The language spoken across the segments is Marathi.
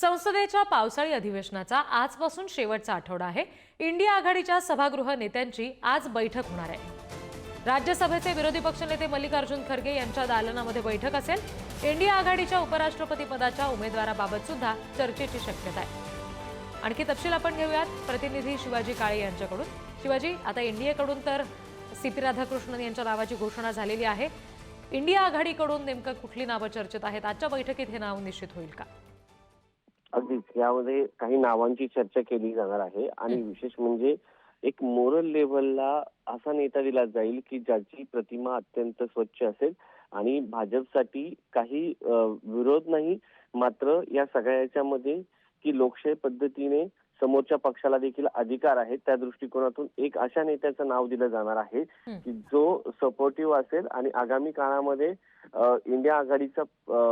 संसदेच्या पावसाळी अधिवेशनाचा आजपासून शेवटचा आठवडा आहे. इंडिया आघाडीच्या सभागृह नेत्यांची आज बैठक होणार आहे. राज्यसभेचे विरोधी पक्षनेते मल्लिकार्जुन खरगे यांच्या दालनामध्ये बैठक असेल. इंडिया आघाडीच्या उपराष्ट्रपती पदाच्या उमेदवाराबाबत सुद्धा चर्चेची शक्यता आहे. आणखी तपशील आपण घेऊयात. प्रतिनिधी शिवाजी काळे यांच्याकडून. शिवाजी आता एनडीएकडून तर सी पी राधाकृष्णन यांच्या नावाची घोषणा झालेली आहे. इंडिया आघाडीकडून नेमकं कुठली नावं चर्चेत आहेत? आजच्या बैठकीत हे नाव निश्चित होईल का? अगदीच यामध्ये काही नावांची चर्चा केली जाणार आहे आणि विशेष म्हणजे एक मोरल लेव्हलला असा नेता दिला जाईल की ज्याची प्रतिमा अत्यंत स्वच्छ असेल आणि भाजपसाठी काही विरोध नाही मात्र या सगळ्या याच्यामध्ये की लोकशाही पद्धतीने समोरच्या पक्षाला देखील अधिकार आहेत त्या दृष्टिकोनातून एक अशा नेत्याचं नाव दिलं जाणार आहे. की जो सपोर्टिव्ह असेल आणि आगामी काळामध्ये इंडिया आघाडीचा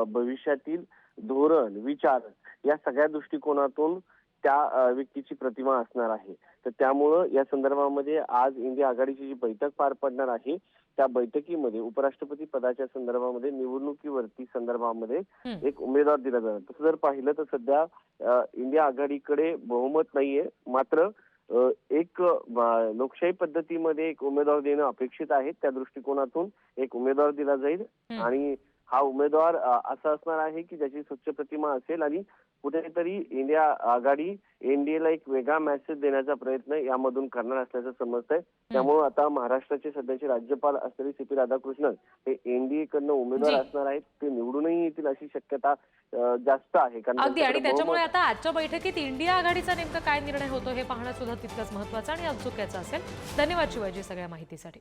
भविष्यातील धोरण विचार या सगळ्या दृष्टिकोनातून त्या व्यक्तीची प्रतिमा असणार आहे तर त्यामुळं या संदर्भामध्ये आज इंडिया आघाडीची जी बैठक पार पडणार आहे त्या बैठकीमध्ये उपराष्ट्रपती पदाच्या संदर्भामध्ये निवडणुकीवरती संदर्भामध्ये. एक उमेदवार दिला जाणार तसं जर पाहिलं तर सध्या इंडिया आघाडीकडे बहुमत नाहीये मात्र एक लोकशाही पद्धतीमध्ये एक उमेदवार देणं अपेक्षित आहे त्या दृष्टिकोनातून एक उमेदवार दिला जाईल. आणि हा उमेदवार असा असणार आहे की ज्याची स्वच्छ प्रतिमा असेल आणि कुठेतरी इंडिया आघाडी एनडीएला एक वेगळा मेसेज देण्याचा प्रयत्न यामधून करणार असल्याचं समजतंय. त्यामुळे आता महाराष्ट्राचे सध्याचे राज्यपाल असलेले सी पी राधाकृष्णन हे एनडीए कडनं उमेदवार. असणार आहेत. ते निवडूनही येतील अशी शक्यता जास्त आहे. कारण अगदी. आणि त्याच्यामुळे आता आजच्या बैठकीत इंडिया आघाडीचा नेमका काय निर्णय होतो हे पाहणं सुद्धा तितकंच महत्वाचं आणि औत्सुक्याचं असेल. धन्यवाद शिवाजी सगळ्या माहितीसाठी.